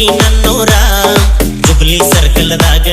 ಹೋಗಿ ನನ್ನೂರ. ಜುಬ್ಲಿ ಸರ್ಕಲ್ದಾಗ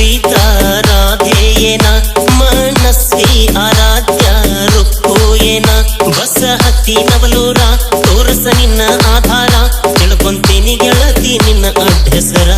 ಪ್ರೀತ ರಾಧೇಯೇನ ಮನಸ್ವಿ ಆರಾಧ್ಯ ರುಕ್ಕೋಯೇನ? ಬಸಹತಿ ನವಲೋರಾ ತೋರಸ ನಿನ್ನ ಆಧಾರ. ತಿಳ್ಕೊಂತೀನಿ ಗೆಳತಿ ನಿನ್ನ ಅಡ್ಡಸರ